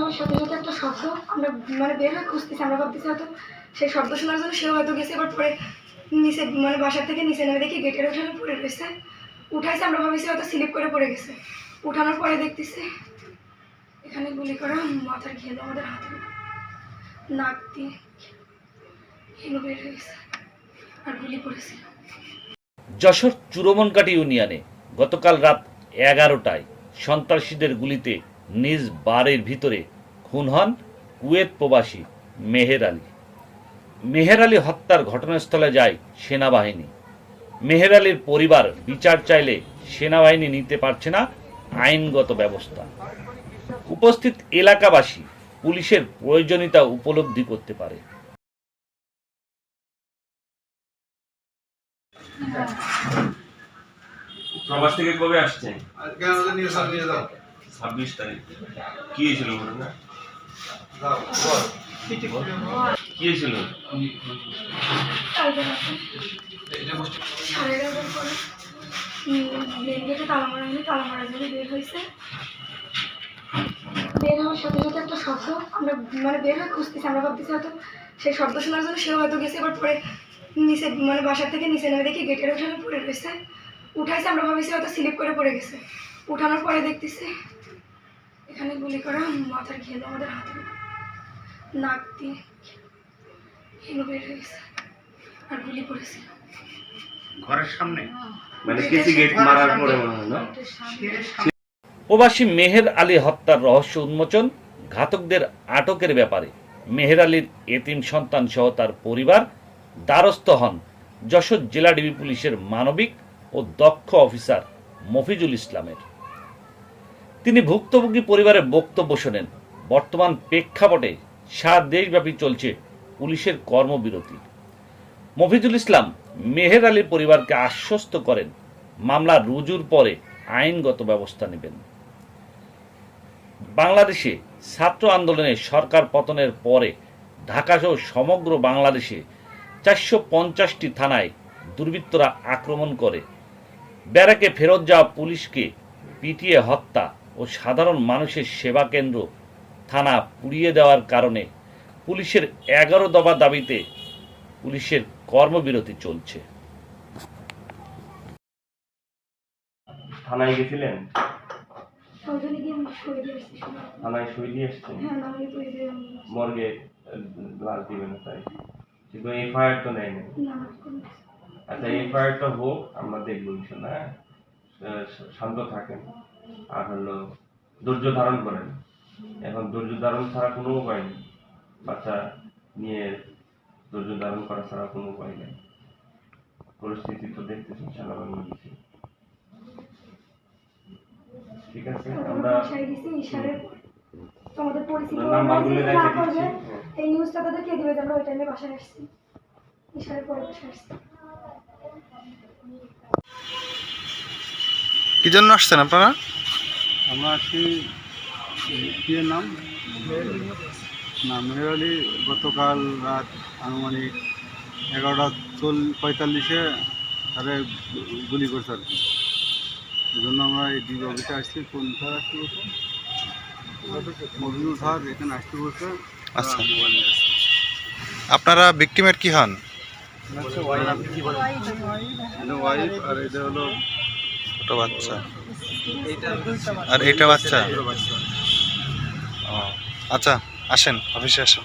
হওয়ার সাথে সাথে একটা শব্দ আমরা মানে বের হয়ে খুঁজতেছি, আমরা ভাবতেছি হয়তো সেই শব্দ শোনার জন্য সেও হয়তো গেছে, এবার পরে নিচে মানে বাসার থেকে নিচে নেমে দেখি গেটের ওঠানে পড়ে রয়েছে। উঠাইছে, আমরা ভাবিছি হয়তো স্লিপ করে পড়ে গেছে। উঠানোর পরে দেখতেছি এখানে গুলি করা মাথার ঘেলো আমাদের হাতে নাক দিয়ে ঘেলো বের আর গুলি পড়েছিল যশোর চুরমনকাটি ইউনিয়নে গতকাল রাত এগারোটায় সন্ত্রাসীদের গুলিতে নিজ বাড়ির ভিতরে খুন হন কুয়েত প্রবাসী মেহের আলী। মেহের আলী হত্যার ঘটনাস্থলে যায় সেনাবাহিনী। মেহের আলীর পরিবার বিচার চাইলে সেনাবাহিনী নিতে পারছে না আইনগত ব্যবস্থা। উপস্থিত এলাকাবাসী পুলিশের প্রয়োজনীয়তা উপলব্ধি করতে পারে। প্রবাস থেকে কবে আসছে কেন ওদের নিয়ে নিয়ে যাও। ছাব্বিশ তারিখ। কি হয়েছিল ঘটনা? কি হয়েছিল? খুঁজতেছি আমরা হয়তো সেই শব্দ শোনার জন্য হয়তো গেছে এবার পরে নিচে মানে বাসার থেকে নিচে দেখি গেটের রয়েছে উঠাইছে আমরা হয়তো স্লিপ করে গেছে। উঠানোর পরে দেখতেছি এখানে গুলি করা মাথার ঘেলো আমাদের হাতে নাক দিয়ে ঘেলো বের আর গুলি পড়েছিল ঘরের সামনে? মানে কেসি গেট মারার পরে না? প্রবাসী মেহের আলী হত্যার রহস্য উন্মোচন ঘাতকদের আটকের ব্যাপারে। মেহের আলীর এতিম সন্তান সহ তার পরিবার দ্বারস্থ হন যশোর জেলা ডিবি পুলিশের মানবিক ও দক্ষ অফিসার মফিজুল ইসলামের। তিনি ভুক্তভোগী পরিবারের বক্তব্য শোনেন। বর্তমান প্রেক্ষাপটে সারা দেশব্যাপী চলছে পুলিশের কর্মবিরতি। মফিজুল ইসলাম মেহের আলীর পরিবারকে আশ্বস্ত করেন, মামলা রুজুর পরে আইনগত ব্যবস্থা নেবেন। বাংলাদেশে ছাত্র আন্দোলনে সরকার পতনের পরে ঢাকাসহ সমগ্র বাংলাদেশে চারশো পঞ্চাশটি থানায় দুর্বৃত্তরা আক্রমণ করে। ব্যারাকে ফেরত যাওয়া পুলিশকে পিটিয়ে হত্যা ও সাধারণ মানুষের সেবা কেন্দ্র থানা পুড়িয়ে দেওয়ার কারণে পুলিশের এগারো দফা দাবিতে পুলিশের কর্মবিরতি চলছে। থানায় গেছিলেন। থানায় সই দিয়ে এসছেন হ্যাঁ না তো মর্গে লাশ দিবেন তাই? কিন্তু এফআইআর তো নেয় নাই না কোনো আচ্ছা এফআইআরটা হোক আমরা দেখব ইনশাল্লাহ হ্যাঁ? শান্ত থাকেন। আর হলো ধৈর্য ধারণ করেন। এখন ধৈর্য ধারণ ছাড়া কোনো উপায় নেই। বাচ্চা নিয়ে ধৈর্য ধারণ করা ছাড়া কোনো উপায় নেই। পরিস্থিতি তো দেখতেছেন সেনাবাহিনী ঠিক আছে আমরা পরিচিত না করবে, এই নিউজটা তাদের কে দিবে আমরা ওই টাইমে বাসায় আসছি। ইশারের পরে বাসায় আসছি। কি জন্য আসছেন আপনারা? আমরা আছি ইয়ের নাম? না মেহের আলী গতকাল রাত আনুমানিক এগারোটা চল পঁয়তাল্লিশে তারে গুলি করছে আর কি। এই জন্য আমরা এই ডিবি অফিসে আসছি কোন স্যার আসতে বলছে? মফিজুল স্যার এখানে আসতে বলছে আচ্ছা। আসছে। আপনারা ভিক্টিমের কি হন? ওয়াইফ আর এটা হলো ছোট বাচ্চা। আর এটা বাচ্চা? আচ্ছা আসেন অফিসে আসেন।